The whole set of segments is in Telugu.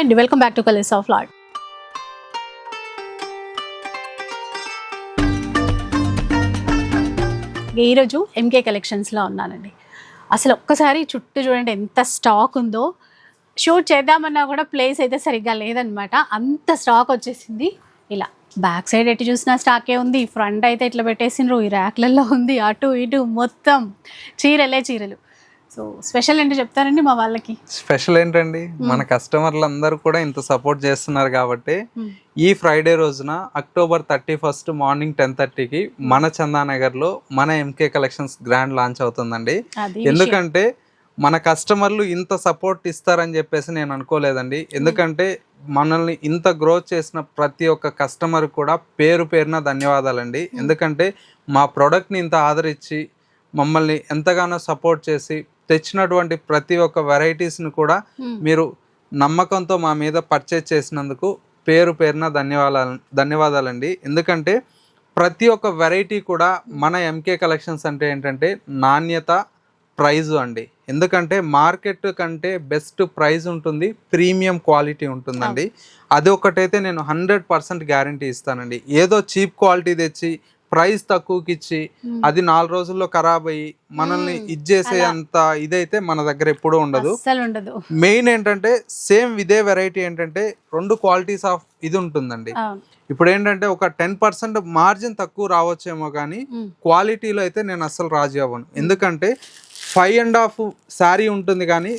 And welcome back to colours of lad ఈరోజు ఎంకే కలెక్షన్స్లో ఉన్నానండి. అసలు ఒక్కసారి చుట్టూ చూడండి ఎంత స్టాక్ ఉందో. షూట్ చేద్దామన్నా కూడా ప్లేస్ అయితే సరిగ్గా లేదనమాట. అంత స్టాక్ వచ్చేసింది. ఇలా బ్యాక్ సైడ్ ఎటు చూసినా స్టాకే ఉంది. ఫ్రంట్ అయితే ఇట్లా పెట్టేసిండ్రు. ఈ ర్యాక్లలో ఉంది. అటు ఇటు మొత్తం చీరలే చీరలు. సో స్పెషల్ ఏంటో చెప్తారండి మా వాళ్ళకి? స్పెషల్ ఏంటండి? మన కస్టమర్లు అందరూ కూడా ఇంత సపోర్ట్ చేస్తున్నారు కాబట్టి ఈ ఫ్రైడే రోజున October thirty first morning ten థర్టీకి మన చందానగర్లో మన ఎంకే కలెక్షన్స్ గ్రాండ్ లాంచ్ అవుతుందండి. ఎందుకంటే మన కస్టమర్లు ఇంత సపోర్ట్ ఇస్తారని చెప్పేసి నేను అనుకోలేదండి. ఎందుకంటే మనల్ని ఇంత గ్రోత్ చేసిన ప్రతి ఒక్క కస్టమర్ కూడా పేరు పేరున ధన్యవాదాలండి. ఎందుకంటే మా ప్రోడక్ట్ని ఇంత ఆదరించి మమ్మల్ని ఎంతగానో సపోర్ట్ చేసి తెచ్చినటువంటి ప్రతి ఒక్క వెరైటీస్ని కూడా. మీరు నమ్మకంతో మా మీద పర్చేజ్ చేసినందుకు పేరు పేరున ధన్యవాదాలు ధన్యవాదాలండి. ఎందుకంటే ప్రతి ఒక్క వెరైటీ కూడా మన ఎంకే కలెక్షన్స్ అంటే ఏంటంటే నాణ్యత ప్రైజ్ అండి. ఎందుకంటే మార్కెట్ కంటే బెస్ట్ ప్రైజ్ ఉంటుంది ప్రీమియం క్వాలిటీ ఉంటుందండి. అది ఒకటైతే నేను హండ్రెడ్ పర్సెంట్ గ్యారంటీ ఇస్తానండి. ఏదో చీప్ క్వాలిటీ తెచ్చి ప్రైస్ తక్కువకి ఇచ్చి. అది నాలుగు రోజుల్లో ఖరాబ్ అయ్యి మనల్ని. ఇచ్చేసే. అంత ఇదైతే మన దగ్గర ఎప్పుడూ ఉండదు ఉండదు మెయిన్ ఏంటంటే సేమ్ ఇదే వెరైటీ ఏంటంటే రెండు క్వాలిటీస్ ఆఫ్ ఇది ఉంటుందండి ఇప్పుడు ఏంటంటే ఒక టెన్ పర్సెంట్ మార్జిన్ తక్కువ రావచ్చేమో కానీ. క్వాలిటీలో అయితే నేను అస్సలు రాజీ అవ్వను ఎందుకంటే ఫైవ్ అండ్ హాఫ్ శారీ ఉంటుంది కానీ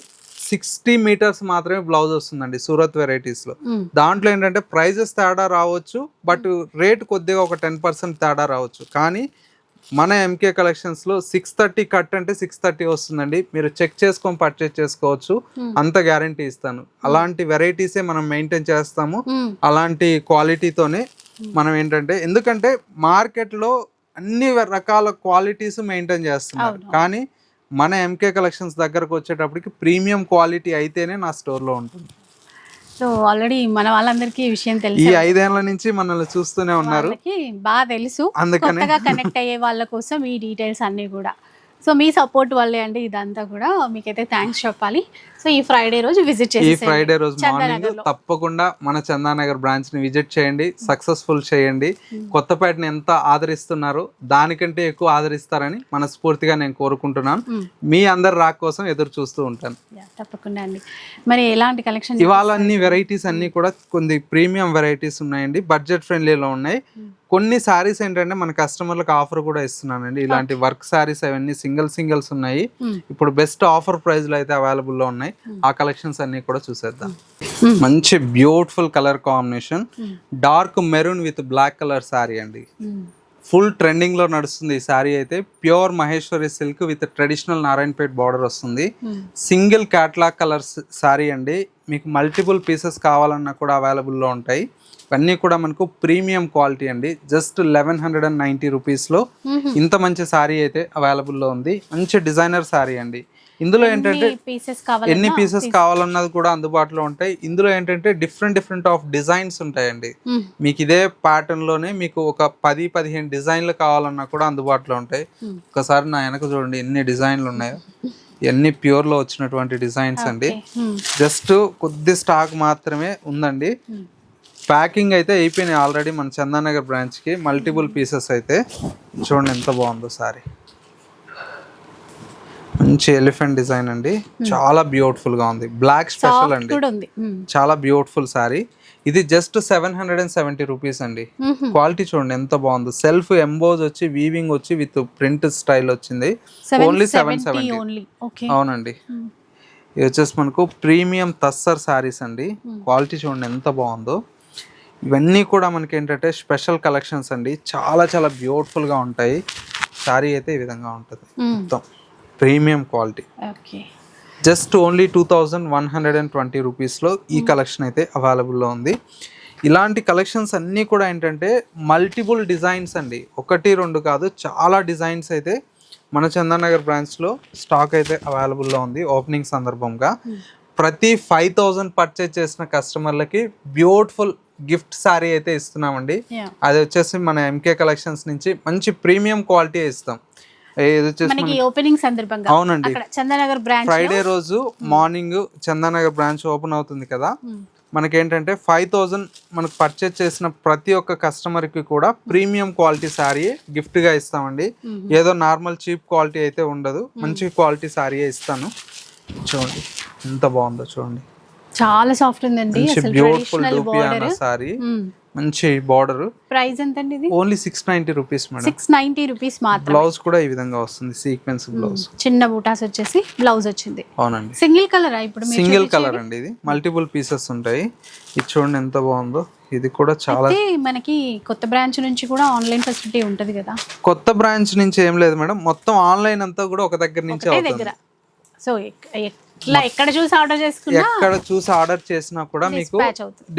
సిక్స్టీ మీటర్స్ మాత్రమే బ్లౌజ్ వస్తుందండి సూరత్ వెరైటీస్లో Hmm. దాంట్లో ఏంటంటే ప్రైజెస్ తేడా రావచ్చు బట్ రేట్ కొద్దిగా ఒక టెన్ పర్సెంట్ తేడా రావచ్చు. కానీ మన ఎంకే కలెక్షన్స్లో సిక్స్ థర్టీ కట్ అంటే సిక్స్ థర్టీ వస్తుందండి. మీరు చెక్ చేసుకొని పర్చేస్ చేసుకోవచ్చు. అంత గ్యారంటీ ఇస్తాను. అలాంటి వెరైటీసే మనం మెయింటైన్ చేస్తాము. అలాంటి క్వాలిటీతోనే మనం ఏంటంటే ఎందుకంటే మార్కెట్లో అన్ని రకాల క్వాలిటీస్ మెయింటైన్ చేస్తున్నారు. కానీ మన ఎంకే కలెక్షన్స్ దగ్గరకు వచ్చేటప్పటికి ప్రీమియం క్వాలిటీ అయితేనే నా స్టోర్లో ఉంటుంది. సో ఆల్రెడీ మన వాళ్ళందరికీ ఈ విషయం ఈ తెలుసు. ఐదేళ్ళ నుంచి మనల్ని చూస్తూనే ఉన్నారు. బాగా తెలుసు. అందుకనే కనెక్ట్ అయ్యే వాళ్ళ కోసం ఈ డీటెయిల్స్ అన్నీ కూడా. సో మీ సపోర్ట్ వల్లే అండి ఇదంతా కూడా. మీకైతే థ్యాంక్స్ చెప్పాలి. సో ఈ ఫ్రైడే రోజు విజిట్ ఈ చేసి ఫ్రైడే రోజు మార్నింగ్. తప్పకుండా మన చందానగర్ బ్రాంచ్ని విజిట్ చేయండి. సక్సెస్ఫుల్ చేయండి. కొత్తపేటని ఎంత ఆదరిస్తున్నారో దానికంటే ఎక్కువ ఆదరిస్తారని మనస్ఫూర్తిగా నేను కోరుకుంటున్నాను. మీ అందరి రాక్ కోసం ఎదురు చూస్తూ ఉంటాను. తప్పకుండా అండి. మరి ఎలాంటి కలెక్షన్ ఇవాళ అన్ని వెరైటీస్ అన్ని కూడా కొన్ని ప్రీమియం వెరైటీస్ ఉన్నాయండి. బడ్జెట్ ఫ్రెండ్లీలో ఉన్నాయి. కొన్ని సారీస్ ఏంటంటే మన కస్టమర్లకు ఆఫర్ కూడా ఇస్తున్నానండి. ఇలాంటి వర్క్ సారీస్ అవన్నీ సింగిల్ సింగిల్స్ ఉన్నాయి. ఇప్పుడు బెస్ట్ ఆఫర్ ప్రైస్లో అయితే అవైలబుల్లో ఉన్నాయి. ఆ కలెక్షన్స్ అన్ని కూడా చూసేద్దాం. మంచి beautiful colour combination dark maroon with black colour sari అండి. ఫుల్ ట్రెండింగ్లో నడుస్తుంది ఈ సారీ అయితే. Pure Maheshwari silk with traditional Narayanpet border వస్తుంది. సింగిల్ క్యాట్లాగ్ కలర్ సారీ అండి. మీకు మల్టిపుల్ పీసెస్ కావాలన్నా కూడా అవైలబుల్లో ఉంటాయి. ఇవన్నీ కూడా మనకు ప్రీమియం క్వాలిటీ అండి. Just eleven hundred and ninety రూపీస్లో ఇంత మంచి సారీ అయితే అవైలబుల్లో ఉంది. మంచి డిజైనర్ సారీ అండి. ఇందులో ఏంటంటే ఎన్ని పీసెస్ కావాలన్నది కూడా అందుబాటులో ఉంటాయి. ఇందులో ఏంటంటే డిఫరెంట్ డిఫరెంట్ ఆఫ్ డిజైన్స్ ఉంటాయండి. మీకు ఇదే ప్యాటర్న్లోనే మీకు ఒక పది పదిహేను డిజైన్లు కావాలన్నా కూడా అందుబాటులో ఉంటాయి. ఒకసారి నా వెనక చూడండి ఎన్ని డిజైన్లు ఉన్నాయో. ఇవన్నీ ప్యూర్లో వచ్చినటువంటి డిజైన్స్ అండి. జస్ట్ కొద్ది స్టాక్ మాత్రమే ఉందండి. ప్యాకింగ్ అయితే అయిపోయినాయి ఆల్రెడీ మన చందానగర్ బ్రాంచ్కి. మల్టిపుల్ పీసెస్ అయితే. చూడండి ఎంత బాగుందో సారీ. మంచి ఎలిఫెంట్ డిజైన్ అండి. చాలా బ్యూటిఫుల్గా ఉంది. బ్లాక్ స్పెషల్ అండి. ఉంది. చాలా బ్యూటిఫుల్ సారీ ఇది just seven hundred and seventy rupees అండి. క్వాలిటీ చూడండి ఎంత బాగుందో. సెల్ఫ్ ఎంబోజ్ వచ్చి వీవింగ్ వచ్చి విత్ ప్రింట్ స్టైల్ వచ్చింది. ఓన్లీ సెవెన్ సెవెంటీ అవునండి. ఇది వచ్చేసి మనకు ప్రీమియం తస్సర్ శారీస్ అండి. క్వాలిటీ చూడండి ఎంత బాగుందో. ఇవన్నీ కూడా మనకి ఏంటంటే స్పెషల్ కలెక్షన్స్ అండి. చాలా చాలా beautiful గా ఉంటాయి. శారీ అయితే ఈ విధంగా ఉంటుంది. మొత్తం. Premium quality. Okay. Just only two thousand one hundred and twenty రూపీస్లో ఈ కలెక్షన్ అయితే అవైలబుల్లో ఉంది. ఇలాంటి కలెక్షన్స్ అన్నీ కూడా ఏంటంటే మల్టిపుల్ డిజైన్స్ అండి. ఒకటి రెండు కాదు చాలా డిజైన్స్ అయితే మన చందనగర్ బ్రాంచ్లో స్టాక్ అయితే అవైలబుల్లో ఉంది ఓపెనింగ్ సందర్భంగా. ప్రతి ఫైవ్ థౌజండ్ పర్చేజ్ చేసిన కస్టమర్లకి బ్యూటిఫుల్ గిఫ్ట్ శారీ అయితే ఇస్తున్నామండి. అది వచ్చేసి మన ఎంకే కలెక్షన్స్ నుంచి మంచి ప్రీమియం క్వాలిటీ ఇస్తాం. మనకి ఓపెనింగ్ సందర్భంగా. అవునండి. చందనగర్ బ్రాంచ్ ఫ్రైడే రోజు మార్నింగ్ చందానగర్ బ్రాంచ్ ఓపెన్ అవుతుంది కదా. మనకేంటంటే ఫైవ్ థౌజండ్ మనకు పర్చేజ్ చేసిన ప్రతి ఒక్క కస్టమర్కి కూడా ప్రీమియం క్వాలిటీ శారీ గిఫ్ట్గా ఇస్తామండి. ఏదో నార్మల్ చీప్ క్వాలిటీ అయితే ఉండదు. మంచి క్వాలిటీ శారీయే ఇస్తాను. చూడండి ఎంత బాగుందో చూడండి. చాలా సాఫ్ట్ ఉందండి బ్యూటిఫుల్ శారీ మంచి బార్డర్. ప్రైస్ ఎంత అండి ఇది? Only six ninety rupees madam. Six ninety rupees మాత్రం బ్లౌజ్ కూడా ఈ విధంగా వస్తుంది సీక్వెన్స్ బ్లౌజ్. చిన్న బూటాస్ వచ్చేసి బ్లౌజ్ వచ్చింది. అవునండి. సింగిల్ కలర్ ఇప్పుడు సింగిల్ కలర్ అండి ఇది. మల్టిపుల్ పీసెస్ ఉంటాయి. ఇది చూడండి ఎంత బాగుందో. ఇది కూడా చాలా మనకి కొత్త బ్రాంచ్ నుంచి కూడా ఆన్లైన్ ఫెసిలిటీ ఉంటది కదా. కొత్త బ్రాంచ్ నుంచి ఏం లేదు మేడం. మొత్తం ఆన్లైన్ అంతా కూడా ఒక దగ్గర నుంచి అవుతుంది. సో ఎక్కడ చూసి ఆర్డర్ చేసుకున్నా ఎక్కడ చూసి ఆర్డర్ చేసినా కూడా మీకు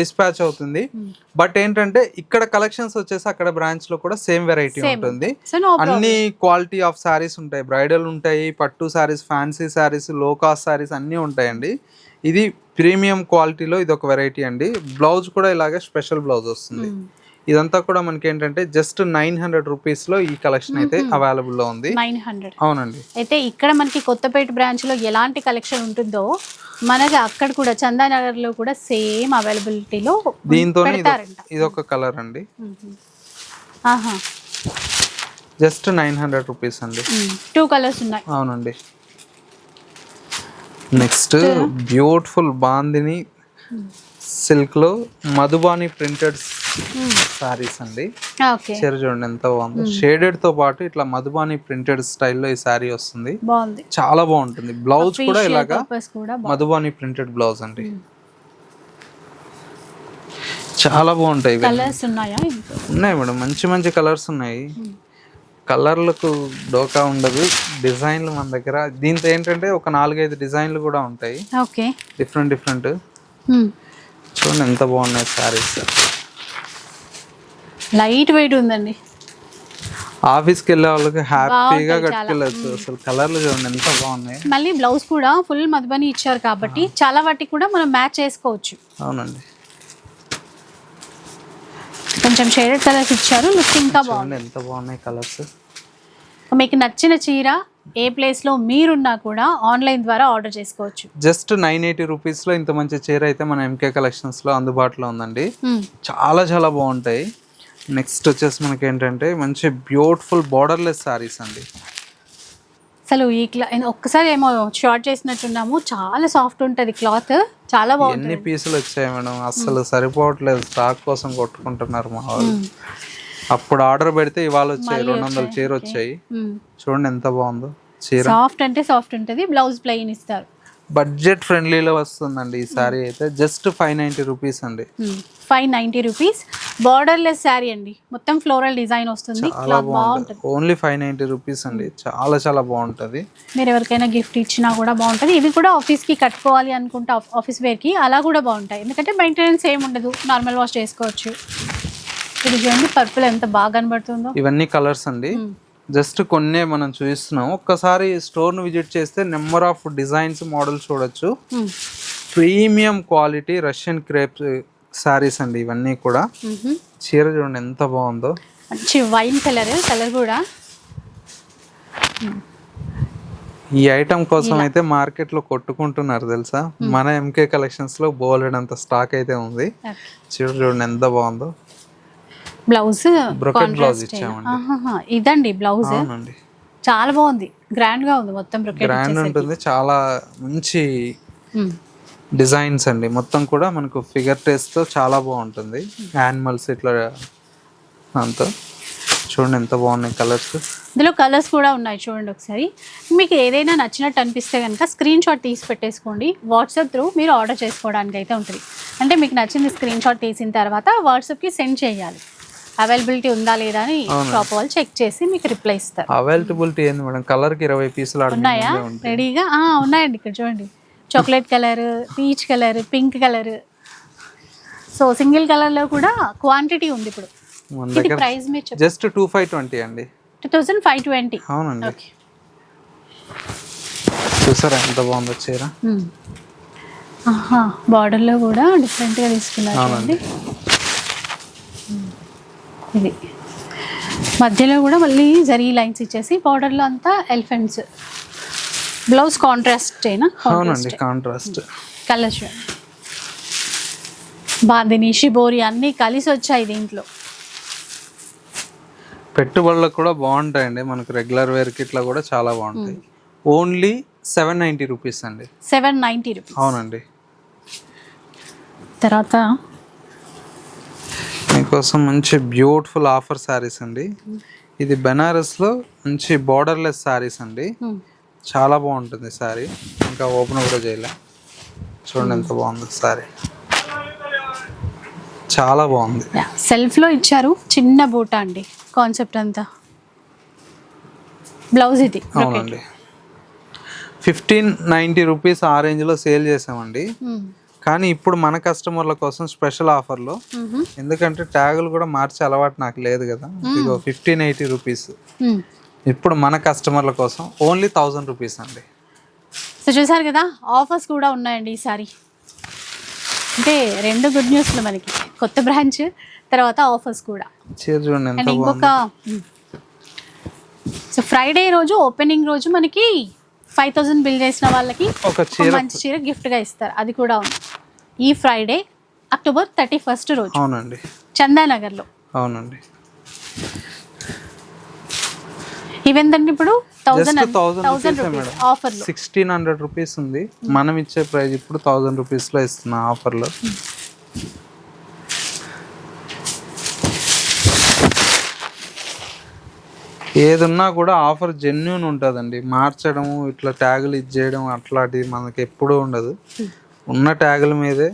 డిస్పాచ్ అవుతుంది. బట్ ఏంటంటే ఇక్కడ కలెక్షన్స్ వచ్చేసి అక్కడ బ్రాంచ్లో కూడా సేమ్ వెరైటీ ఉంటుంది. అన్ని క్వాలిటీ ఆఫ్ సారీస్ ఉంటాయి. బ్రైడల్ ఉంటాయి పట్టు సారీస్ ఫ్యాన్సీ సారీస్లో కాస్ట్ సారీస్ అన్నీ ఉంటాయండి. ఇది ప్రీమియం క్వాలిటీలో ఇది ఒక వెరైటీ అండి. బ్లౌజ్ కూడా ఇలాగే స్పెషల్ బ్లౌజ్ వస్తుంది. ఇదంతా కూడా మనకి ఏంటంటే జస్ట్ నైన్ హండ్రెడ్ రూపీస్లో ఈ కలెక్షన్ అయితే అవైలబుల్లో ఉంది. Nine hundred. అవునండి. అయితే ఇక్కడ మనకి కొత్తపేట బ్రాంచ్లో ఎలాంటి కలెక్షన్ ఉంటుందో మనకి అక్కడ కూడా చందానగర్లో కూడా సేమ్ అవైలబిలిటీలో దీంతో ఇది ఒక కలర్ అండి. జస్ట్ నైన్ హండ్రెడ్ రూపీస్ అండి. టూ కలర్స్ ఉన్నాయి. అవునండి. నెక్స్ట్ బ్యూటిఫుల్ బాందిని సిల్క్లో మధుబాని ప్రింటెడ్ సారీస్ అండి. ఓకే చీర చూడండి ఎంత బాగుందో. షేడెడ్తో పాటు ఇట్లా మధుబాని ప్రింటెడ్ స్టైల్లో ఈ సారీ వస్తుంది. చాలా బాగుంటుంది. బ్లౌజ్ కూడా ఇలాగా మధుబాని ప్రింటెడ్ బ్లౌజ్ అండి. చాలా బాగుంటాయి కలర్స్ ఉన్నాయా మేడం. మంచి మంచి కలర్స్ ఉన్నాయి. కలర్లకు డోకా ఉండదు. డిజైన్లు మన దగ్గర. దీంతో ఏంటంటే ఒక నాలుగైదు డిజైన్లు కూడా ఉంటాయి. ఓకే డిఫరెంట్ డిఫరెంట్ చూడండి ఎంత బాగున్నాయి శారీస్ లైట్ వెయిట్ ఉందండి. ఆఫీస్కి వెళ్ళే వాళ్ళకి హ్యాపీగా కట్టుకెళ్ళచ్చు. అసలు కలర్లు చూడండి ఎంత బాగున్నాయి. మళ్ళీ బ్లౌజ్ కూడా ఫుల్ మధుబని ఇచ్చారు కాబట్టి చాలా వాటికి కూడా మనం మ్యాచ్ చేసుకోవచ్చు. అవునండి. కొంచెం షేడెడ్ కలర్స్ ఇచ్చారు. లుక్ ఇంకా బాగుంది. ఎంత బాగున్నాయి కలర్స్. మీకు నచ్చిన చీర ఏ ప్లేస్లో మీరున్నా కూడా ఆన్లైన్ ద్వారా ఆర్డర్ చేసుకోవచ్చు. జస్ట్ నైన్ ఎయిటీ రూపీస్లో ఇంత మంచి చీర అయితే మన ఎంకే కలెక్షన్స్లో అందుబాటులో ఉందండి. చాలా చాలా బాగుంటాయి. నెక్స్ట్ వచ్చేసి మనకి ఏంటంటే మంచి బ్యూటిఫుల్ బార్డర్లెస్ సారీస్ అండి. అసలు ఈ క్లా ఒక్కసారి ఏమో షార్ట్ చేసినట్టున్నాము. చాలా సాఫ్ట్ ఉంటుంది క్లాత్ చాలా బాగుంటుంది. ఎన్ని పీసులు వచ్చాయి మేడం? అస్సలు సరిపోవట్లేదు. స్టాక్ కోసం కొట్టుకుంటున్నారు మా వాళ్ళు. అప్పుడు ఆర్డర్ పెడితే ఇవాళ వచ్చాయి. రెండు వందల చీర వచ్చాయి. చూడండి ఎంత బాగుందో చీర. సాఫ్ట్ అంటే సాఫ్ట్ ఉంటుంది. బ్లౌజ్ ప్లెయిన్ ఇస్తారు. బడ్జెట్ ఫ్రెండ్లీలో వస్తుందండి ఈ సారీ అయితే. జస్ట్ ఫైవ్ నైంటీ రూపీస్ అండి. Five ninety rupees. Borderless sari అండి. మొత్తం ఫ్లోరల్ డిజైన్ వస్తుంది. బాగుంటుంది. ఓన్లీ ఫైవ్ నైంటీ రూపీస్ అండి. చాలా చాలా బాగుంటుంది. మీరు ఎవరికైనా గిఫ్ట్ ఇచ్చినా కూడా బాగుంటుంది. ఇవి కూడా ఆఫీస్కి కట్టుకోవాలి అనుకుంటే ఆఫ్- ఆఫీస్ వేర్కి అలా కూడా బాగుంటాయి. ఎందుకంటే మెయింటెనెన్స్ ఏమి ఉండదు. నార్మల్ వాష్ చేసుకోవచ్చు. ఇది చూడండి పర్పుల్ ఎంత బాగా కనబడుతుందో. ఇవన్నీ కలర్స్ అండి. జస్ట్ కొన్నే మనం చూపిస్తున్నాం ఒక్కసారి స్టోర్ను విజిట్ చేస్తే నెంబర్ ఆఫ్ డిజైన్స్ మోడల్ చూడొచ్చు. Premium quality Russian crepe saris అండి ఇవన్నీ కూడా. చీర చూడండి ఎంత బాగుందో. మంచి వైన్ కలర్ కలర్ కూడా. ఈ ఐటమ్ కోసం అయితే మార్కెట్లో కొట్టుకుంటున్నారు తెలుసా? మన ఎంకే కలెక్షన్స్లో బోలెడంత స్టాక్ అయితే ఉంది. చీర చూడండి ఎంత బాగుందో. బ్లౌజ్ బ్రొకెట్ బ్లౌజ్ ఇచ్చామండి. ఇదండి బ్లౌజ్. అవునండి. చాలా బాగుంది. గ్రాండ్గా ఉంది మొత్తం బ్రొకెట్ గ్రాండ్ ఉంటుంది. చాలా మంచి డిజైన్స్ అండి. మొత్తం కూడా మనకు ఫిగర్తో చాలా బాగుంటుంది. యానిమల్స్ ఇట్లా అంతా. చూడండి ఎంత బాగున్నాయి కలర్స్ ఇందులో కలర్స్ కూడా ఉన్నాయి చూడండి ఒకసారి. మీకు ఏదైనా నచ్చినట్టు అనిపిస్తే కనుక స్క్రీన్ షాట్ తీసి పెట్టేసుకోండి. వాట్సాప్ త్రూ మీరు ఆర్డర్ చేసుకోవడానికి అయితే ఉంటుంది. అంటే మీకు నచ్చింది స్క్రీన్ షాట్ తీసిన తర్వాత వాట్సాప్కి సెండ్ చేయాలి. అవైలబిలిటీ ఉందా లేదా అని షాప్ వాళ్ళు చెక్ చేసి మీకు రిప్లై ఇస్తారు. అవైలబిలిటీ ఏంది మేడం కలర్కి ఇరవై పీసులు ఉన్నాయా? రెడీగా ఉన్నాయండి ఇక్కడ చూడండి. Chocolate colour peach colour pink colour so single కలర్లో కూడా క్వాంటిటీ ఉంది ఇప్పుడు. ఇది ప్రైస్ మీరు జస్ట్ టూ ఫైవ్ ట్వంటీ అండి. టూ థౌజండ్ ఫైవ్ ట్వంటీ అవునండి. ఓకే చూసారా ఎంత బాగుందో చీర? ఆహా బార్డర్లో కూడా డిఫరెంట్గా తీసుకున్నారు చూడండి. అవునండి. మ్మ్. ఇది. మధ్యలో కూడా మళ్ళీ జరీ లైన్స్ ఇచ్చేసి బార్డర్లో అంతా ఎలిఫెంట్స్ బ్లౌజ్ కాంట్రాస్ట్ అవునండి కాంట్రాస్ట్. కలర్ బాందిని షిబోరి అన్నీ కలిసి వచ్చాయి దీంట్లో. పెట్టుబడులకు కూడా బాగుంటాయండి. మనకు రెగ్యులర్ వేర్కి ఇట్లా కూడా చాలా బాగుంటాయి. ఓన్లీ సెవెన్ నైంటీ రూపీస్ అండి. సెవెన్ నైంటీ రూపీస్ అవునండి. తర్వాత? మీకోసం మంచి బ్యూటిఫుల్ ఆఫర్ శారీస్ అండి. ఇది బెనారస్లో మంచి బార్డర్లెస్ శారీస్ అండి. చాలా బాగుంటుంది శారీ ఇంకా ఓపెన్ కూడా చేయలే. చూడండి ఎంత బాగుంది శారీ చాలా బాగుంది. సెల్ఫ్లో ఇచ్చారు. చిన్న బూట అండి కాన్సెప్ట్ అంతా. బ్లౌజ్ ఇది. అవునండి. ఫిఫ్టీన్ నైంటీ రూపీస్ ఆ రేంజ్లో సేల్ చేసామండి. Hmm, కానీ ఇప్పుడు మన కస్టమర్ల కోసం స్పెషల్ ఆఫర్లో mhm, ఎందుకంటే ట్యాగులు కూడా మార్చే అలవాటు నాకు లేదు కదా. ఇదిగో ఫిఫ్టీన్ ఎయిటీ రూపీస్ hmm. ఇప్పుడు మన కస్టమర్ల కోసం ఓన్లీ థౌజండ్ రూపీస్ అండి. సో చూసారు కదా ఆఫర్స్ కూడా ఉన్నాయండి ఈసారి అంటే రెండు గుడ్ న్యూస్లు మనకి. కొత్త బ్రాంచ్ తర్వాత ఆఫర్స్ కూడా. చూడండి ఇంకొక సో ఫ్రైడే రోజు ఓపెనింగ్ రోజు మనకి ఫైవ్ థౌసండ్ బిల్ చేసిన వాళ్ళకి ఒక మంచి చీర గిఫ్ట్గా ఇస్తారు. అది కూడా ఉంది. ఈ ఫ్రైడే అక్టోబర్ థర్టీ ఫస్ట్ రోజు. అవునండి. చందానగర్లో. అవునండి ఇవెంతండి ఇప్పుడు thousand just thousand thousand rupees rupees madam ఆఫర్లో సిక్స్టీన్ హండ్రెడ్ రూపీస్ ఉంది. మనం ఇచ్చే ప్రైస్ ఇప్పుడు థౌసండ్ రూపీస్లో ఇస్తున్నా ఆఫర్లో ఏదున్నా కూడా ఆఫర్ జెన్యున్ ఉంటుందండి. మార్చడం ఇట్లా ట్యాగులు ఇచ్చేయడం అట్లాంటివి మనకి ఎప్పుడూ ఉండదు. ఉన్న ట్యాగుల మీదే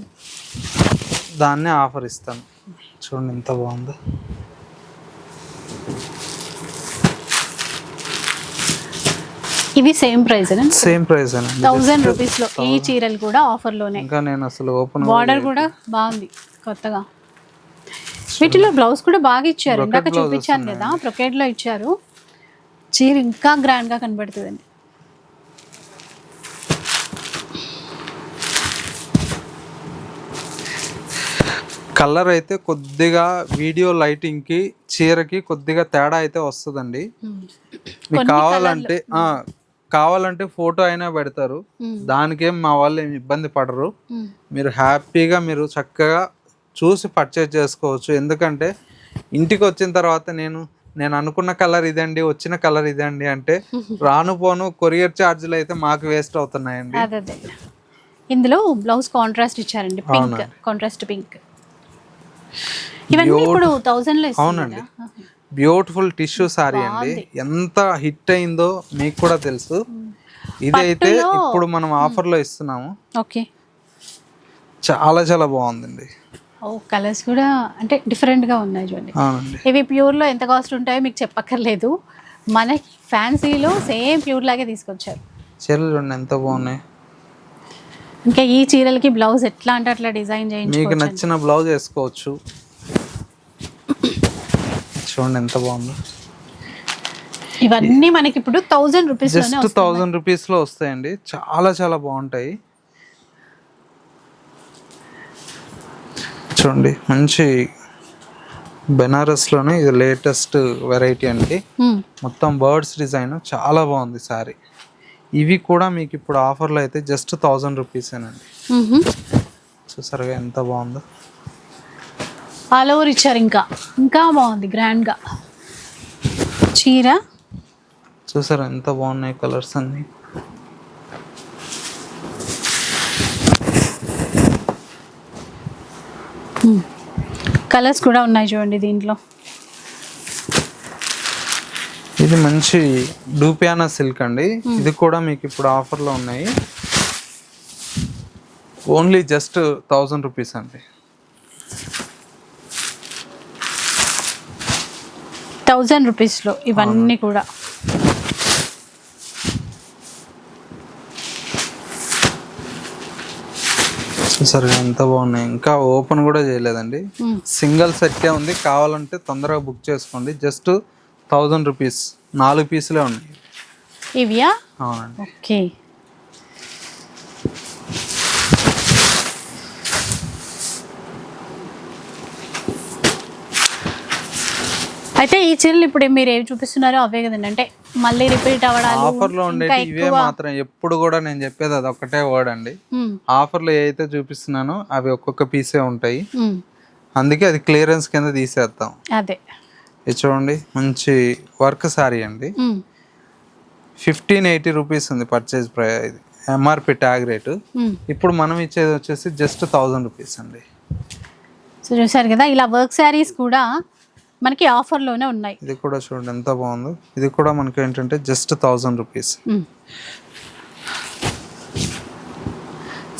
దాన్నే ఆఫర్ ఇస్తాను. చూడండి ఎంత బాగుందో. ఇవి same price same price thousand రూపీస్లో ఈ చీరలు కూడా ఆఫర్లోనే ఇంకా నేను అసలు ఓపెన్ బార్డర్ కూడా బాగుంది కొత్తగా. వీటిలో బ్లౌజ్ కూడా బాగా ఇచ్చారు. ఇందాక చూపించాను కదా brocade లో ఇచ్చారు. చీర ఇంకా grand గా కనబడుతుందండి. కలర్ అయితే కొద్దిగా వీడియో లైటింగ్కి చీరకి కొద్దిగా తేడా అయితే వస్తుందండి. మీకు కావాలంటే కావాలంటే ఫోటో అయినా పెడతారు. దానికేం మా వాళ్ళు ఏమి ఇబ్బంది పడరు. మీరు హ్యాపీగా మీరు చక్కగా చూసి పర్చేజ్ చేసుకోవచ్చు. ఎందుకంటే ఇంటికి వచ్చిన తర్వాత నేను నేను అనుకున్న కలర్ ఇదండి వచ్చిన కలర్ ఇదండి అంటే రాను పోను కొరియర్ ఛార్జీలు అయితే మాకు వేస్ట్ అవుతున్నాయండి. ఇందులో బ్లౌజ్ కాంట్రాస్ట్ ఇచ్చారండి. Pink contrast pink. ఇవన్నీ ఇప్పుడు థౌసండ్లో అవునండి. బ్యూటిఫుల్ టిష్యూ సారీ అండి. ఎంత హిట్ అయిందో మీకు కూడా తెలుసు. ఇదైతే ఇప్పుడు మనం ఆఫర్లో ఇస్తున్నాము. ఓకే చాలా చాలా బాగుందండి. ఓ కలర్స్ కూడా అంటే different గా ఉన్నాయి చూడండి. ఇవి ప్యూర్లో ఎంత కాస్ట్ ఉంటాయో మీకు చెప్పక్కర్లేదు. మనకి ఫ్యాన్సీలో సేమ్ ప్యూర్ లాగే తీసుకొచ్చారు. చీరలు చూడండి ఎంత బాగున్నాయి. ఇంకా ఈ చీరలకి బ్లౌజ్ ఎట్లా అంటే అట్లా డిజైన్ మీకు చేయించుకోవచ్చు నచ్చిన బ్లౌజ్ వేసుకోవచ్చు. చూడండి ఎంత బాగుందో. ఇవన్నీ మనకి ఇప్పుడు థౌజండ్ రూపీస్ జస్ట్ థౌజండ్ రూపీస్లో వస్తాయండి. చాలా చాలా బాగుంటాయి. చూడండి మంచి బెనారస్లోనే ఇది లేటెస్ట్ వెరైటీ అండి. మొత్తం బర్డ్స్ డిజైన్ చాలా బాగుంది సారీ ఇవి కూడా మీకు ఇప్పుడు ఆఫర్లో అయితే జస్ట్ థౌజండ్ రూపీసేనండి. చూసారుగా ఎంత బాగుందో. ఆల్ ఓవర్ ఇచ్చారు ఇంకా. ఇంకా బాగుంది grand గా చీర? చూసారా ఎంత బాగున్నాయి కలర్స్ అన్ని. కలర్స్ కూడా ఉన్నాయి చూడండి దీంట్లో. ఇది మంచి డూపియానా సిల్క్ అండి. ఇది కూడా మీకు ఇప్పుడు ఆఫర్లో ఉన్నాయి. ఓన్లీ జస్ట్ థౌజండ్ రూపీస్ అండి. థౌజండ్ రూపీస్లో ఇవన్నీ కూడా. చూసారు ఎంత బాగున్నాయి. ఇంకా ఓపెన్ కూడా చేయలేదండి. సింగిల్ సెట్టే ఉంది. కావాలంటే తొందరగా బుక్ చేసుకోండి. Just thousand rupees. నాలుగు పీసులే ఉన్నాయి. ఇవియా? అవునండి. ఓకే. అయితే ఈ చీరలు ఇప్పుడు మీరు ఏవి చూపిస్తున్నారో అవే కదండి. అంటే మళ్ళీ రిపీట్ అవ్వడాలు ఆఫర్లో ఇంకా ఉండేవి ఇవే మాత్రం ఎప్పుడు కూడా నేను చెప్పేది అది ఒకటే వర్డ్ అండి. ఉమ్, ఆఫర్లో ఏదైతే చూపిస్తున్నానో అవి ఒక్కొక్క పీసే ఉంటాయి. అందుకే అది క్లియరెన్స్ కింద తీసేద్దాం. అదే. ఇది చూడండి మంచి వర్క్ సారీ అండి. ఫిఫ్టీన్ ఎయిటీ రూపీస్ ఉంది పర్చేజ్ ప్రై ఇది M R P tag rate. ఇప్పుడు మనం ఇచ్చేది వచ్చేసి జస్ట్ థౌజండ్ రూపీస్ అండి. సో చూసారు కదా ఇలా వర్క్ శారీస్ కూడా మనకి ఆఫర్లోనే ఉన్నాయి. ఇది కూడా చూడండి ఎంత బాగుందో. ఇది కూడా మనకి ఏంటంటే just thousand rupees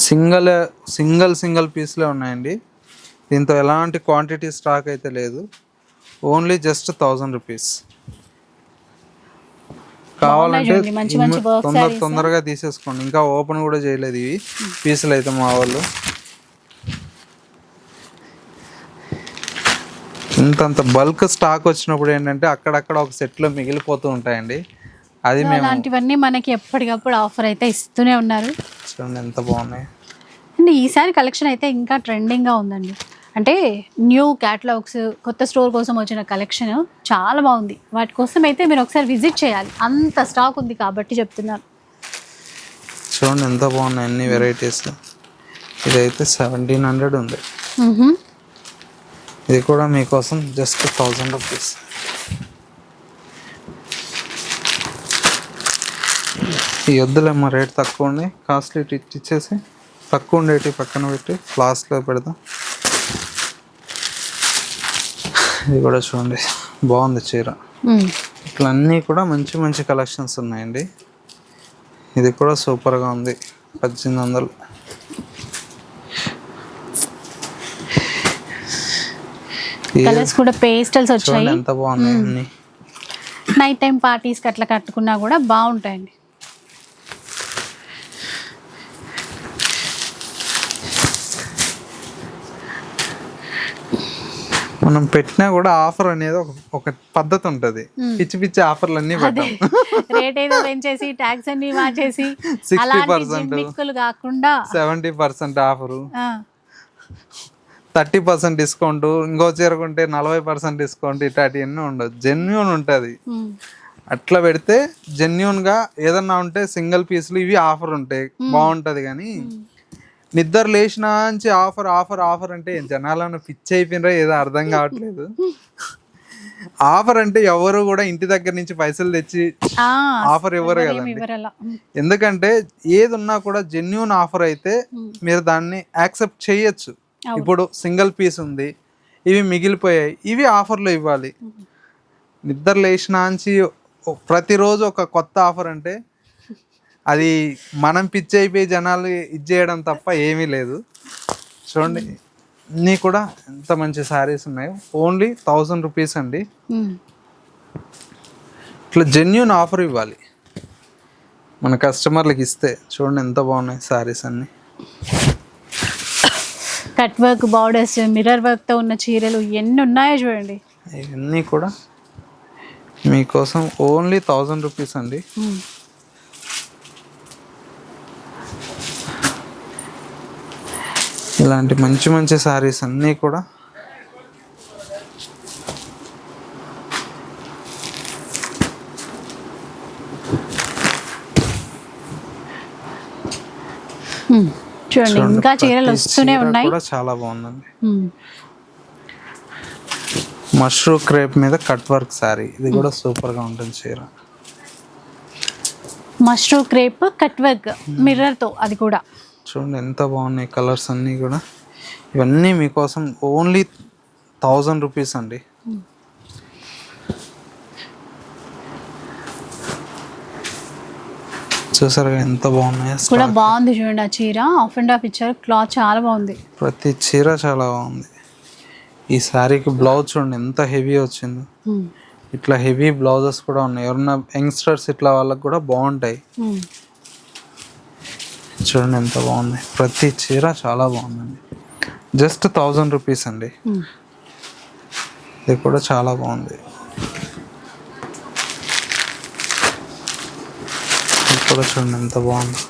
single single single పీస్లే ఉన్నాయండి. దీంతో ఎలాంటి క్వాంటిటీ స్టాక్ అయితే లేదు. ఓన్లీ జస్ట్ థౌజండ్ రూపీస్ కావాలంటే తొందర. తొందరగా తీసేసుకోండి. ఇంకా ఓపెన్ కూడా చేయలేదు ఇవి. పీసులు అయితే మా వాళ్ళు. ఇంతంత బల్క్ స్టాక్ వచ్చినప్పుడు ఏంటంటే అక్కడక్కడ ఒక సెట్లో మిగిలిపోతూ ఉంటాయండి. అది మేము అలాంటివన్నీ మనకి ఎప్పటికప్పుడు ఆఫర్ అయితే ఇస్తూనే ఉన్నారు. చూడండి ఎంత బాగున్నాయి. అండ్ ఈసారి కలెక్షన్ అయితే ఇంకా ట్రెండింగ్గా ఉందండి. అంటే న్యూ క్యాటలాగ్స్ కొత్త స్టోర్ కోసం వచ్చిన కలెక్షన్ చాలా బాగుంది. వాటి కోసం అయితే మీరు ఒకసారి విజిట్ చేయాలి. అంత స్టాక్ ఉంది కాబట్టి చెప్తున్నాను. చూడండి ఎంత బాగున్నాయి అన్ని వెరైటీస్. ఇదైతే సెవెంటీన్ హండ్రెడ్ ఉంది. ఇది కూడా మీకోసం జస్ట్ థౌజండ్ రూపీస్. ఈ వద్దులేమ్మా రేట్ తక్కువ ఉంది. కాస్ట్లీ ఇచ్చేసి తక్కువ ఉండేటి పక్కన పెట్టి లాస్ట్లో పెడదాం. ఇది కూడా చూడండి బాగుంది చీర. ఇట్లా అన్నీ కూడా మంచి మంచి కలెక్షన్స్ ఉన్నాయండి. ఇది కూడా సూపర్గా ఉంది. పద్దెనిమిది వందలు. కలర్స్ కూడా పేస్టల్స్ వచ్చాయి. ఎంత నైట్ టైం పార్టీస్కి అట్లా కట్టుకున్నా కూడా బాగుంటాయండి. మనం పెట్టినా కూడా ఆఫర్ అనేది ఒక పద్ధతి ఉంటది. పిచ్చి పిచ్చి ఆఫర్లు అన్ని రేట్ ఏదో పెంచేసి ట్యాక్స్ అన్ని మార్చేసి 60% అలాంటి జిమ్మిక్కులు కాకుండా seventy percent offer. Thirty percent discount ఇంకో చీర కొంటే నలభై పర్సెంట్ డిస్కౌంట్ ఇట్లాంటివన్నీ ఉండదు జెన్యున్ ఉంటుంది. మ్. అట్లా పెడితే జెన్యున్గా ఏదన్నా ఉంటే సింగిల్ పీసులు ఇవి ఆఫర్ ఉంటాయి. బాగుంటది కానీ నిద్ర లేచినాంచి ఆఫర్ ఆఫర్ ఆఫర్ అంటే జనాలను పిచ్చి అయిపోయినరా? ఏదో అర్థం కావట్లేదు. ఆఫర్ అంటే ఎవరు కూడా ఇంటి దగ్గర నుంచి పైసలు తెచ్చి ఆఫర్ ఇవ్వరు కదండి. ఎందుకంటే ఏది ఉన్నా కూడా జెన్యున్ ఆఫర్ అయితే మీరు దాన్ని యాక్సెప్ట్ చేయొచ్చు. ఇప్పుడు సింగిల్ పీస్ ఉంది ఇవి మిగిలిపోయాయి ఇవి ఆఫర్లో ఇవ్వాలి. నిద్ర లేచినాంచి ప్రతిరోజు ఒక కొత్త ఆఫర్ అంటే అది మనం పిచ్చి అయిపోయి జనాలు ఇచ్చేయడం తప్ప ఏమీ లేదు. చూడండి అన్నీ కూడా ఎంత మంచి శారీస్ ఉన్నాయి. ఓన్లీ థౌజండ్ రూపీస్ అండి. ఇట్లా జెన్యున్ ఆఫర్ ఇవ్వాలి. మన కస్టమర్లకు ఇస్తే చూడండి ఎంత బాగున్నాయి శారీస్ అన్ని. కట్ వర్క్ బార్డర్స్ మిర్రర్ వర్క్తో ఉన్న చీరలు ఎన్ని ఉన్నాయో చూడండి ఇవన్నీ కూడా మీకోసం ఓన్లీ థౌజండ్ రూపీస్ అండి. ఇలాంటి మంచి మంచి శారీస్ అన్నీ కూడా చూడండి ఇంకా చీరలు వస్తూనే ఉన్నాయి. కూడా చాలా బాగుందండి. మ్. మష్రూమ్ క్రేప్ మీద కట్ వర్క్ శారీ. ఇది కూడా సూపర్గా ఉంటుంది చీర. మష్రూమ్ క్రేప్ కట్ వర్క్ మిర్రర్తో అది కూడా. చూడండి ఎంత బాగున్నాయి కలర్స్ అన్నీ కూడా. ఇవన్నీ మీకోసం ఓన్లీ థౌజండ్ రూపీస్ అండి. చూసారు ఎంత బాగున్నాయి కూడా బాగుంది చూడండి ఆ చీర. ఆఫ్ అండ్ ఆఫ్ ఇచ్చారు. క్లాత్ చాలా బాగుంది. ప్రతి చీర చాలా బాగుంది. ఈ శారీకి బ్లౌజ్ చూడండి ఎంత హెవీ వచ్చింది. ఇట్లా హెవీ బ్లౌజెస్ కూడా ఉన్నాయి. ఎవరన్నా యంగ్స్టర్స్ ఇట్లా వాళ్ళకి కూడా బాగుంటాయి. చూడండి ఎంత బాగుంది. ప్రతి చీర చాలా బాగుందండి. జస్ట్ థౌజండ్ రూపీస్ అండి. ఇది కూడా చాలా బాగుంది. కూడా చూడండి ఎంత బాగుంది.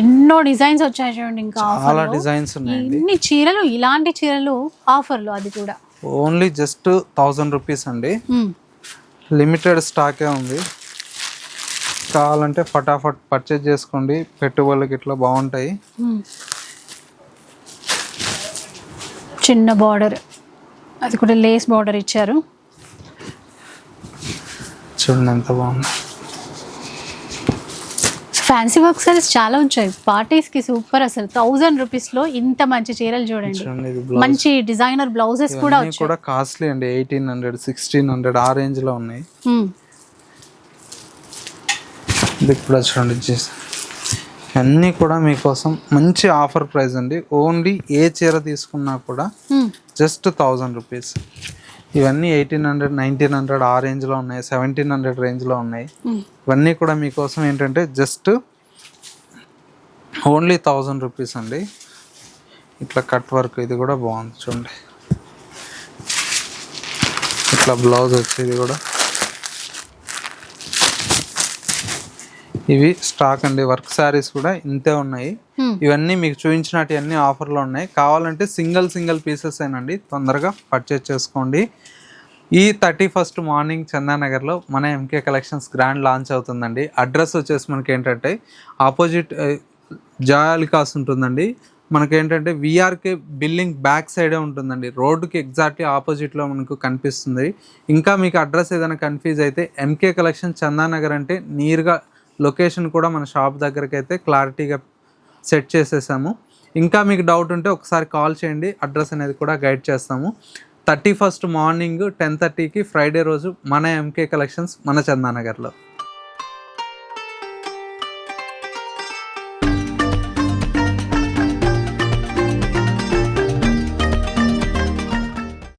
ఎన్నో డిజైన్స్ వచ్చాయి చూడండి ఇంకా చాలా డిజైన్స్ ఉన్నాయండి. ఎన్ని చీరలు ఇలాంటి చీరలు ఆఫర్లో అది కూడా. ఓన్లీ జస్ట్ థౌజండ్ రూపీస్ అండి. లిమిటెడ్ స్టాకే ఉంది. కావాలంటే ఫటాఫట్ పర్చేజ్ చేసుకోండి. పెట్టుబడులకి ఇట్లా బాగుంటాయి. చిన్న బార్డర్ అది కూడా లేస్ బార్డర్ ఇచ్చారు. చూడండి ఎంత బాగుంది. ఫ్యాన్సీ వర్క్ సారీస్ చాలా వచ్చాయి పార్టీస్కి సూపర్ అసలు. థౌజండ్ రూపీస్లో ఇంత మంచి చీరలు చూడండి. మంచి డిజైనర్ బ్లౌజెస్ కూడా కూడా కాస్ట్లీ అండి. ఎయిటీన్ హండ్రెడ్ సిక్స్టీన్ హండ్రెడ్ ఆ రేంజ్లో ఉన్నాయి. ఇది కూడా చూడండి అన్నీ కూడా మీకోసం మంచి ఆఫర్ ప్రైస్ అండి. ఓన్లీ ఏ చీర తీసుకున్నా కూడా. జస్ట్ థౌజండ్ రూపీస్ ఇవన్నీ ఎయిటీన్ హండ్రెడ్ నైన్టీన్ హండ్రెడ్ ఆ రేంజ్లో ఉన్నాయి సెవెంటీన్ హండ్రెడ్ రేంజ్లో ఉన్నాయి. ఇవన్నీ కూడా మీకోసం ఏంటంటే జస్ట్ ఓన్లీ థౌజండ్ రూపీస్ అండి. ఇట్లా కట్ వర్క్ ఇది కూడా బాగుంది చూడండి. ఇట్లా బ్లౌజ్ వచ్చేది కూడా. ఇవి స్టాక్ అండి. వర్క్ శారీస్ కూడా ఇంతే ఉన్నాయి. ఇవన్నీ మీకు చూపించినట్టు అన్ని ఆఫర్లో ఉన్నాయి. కావాలంటే సింగిల్ సింగిల్ పీసెస్ ఏనండి. తొందరగా పర్చేజ్ చేసుకోండి. ఈ థర్టీ ఫస్ట్ మార్నింగ్ చందానగర్లో మన M K collections grand launch అవుతుందండి. అడ్రస్ వచ్చేసి మనకి ఏంటంటే ఆపోజిట్ జాయాలికాస్ ఉంటుందండి. మనకేంటంటే విఆర్కే బిల్డింగ్ బ్యాక్ సైడే ఉంటుందండి. రోడ్డుకి ఎగ్జాక్ట్లీ ఆపోజిట్లో మనకు కనిపిస్తుంది. ఇంకా మీకు అడ్రస్ ఏదైనా కన్ఫ్యూజ్ అయితే ఎంకే కలెక్షన్ చందానగర్ అంటే నీర్గా లొకేషన్ కూడా మన షాప్ దగ్గరికి అయితే క్లారిటీగా సెట్ చేసేసాము. ఇంకా మీకు డౌట్ ఉంటే ఒకసారి కాల్ చేయండి. అడ్రస్ అనేది కూడా గైడ్ చేస్తాము. థర్టీ ఫస్ట్ మార్నింగ్ టెన్ థర్టీకి ఫ్రైడే రోజు మన ఎంకే కలెక్షన్స్ మన చందానగర్లో.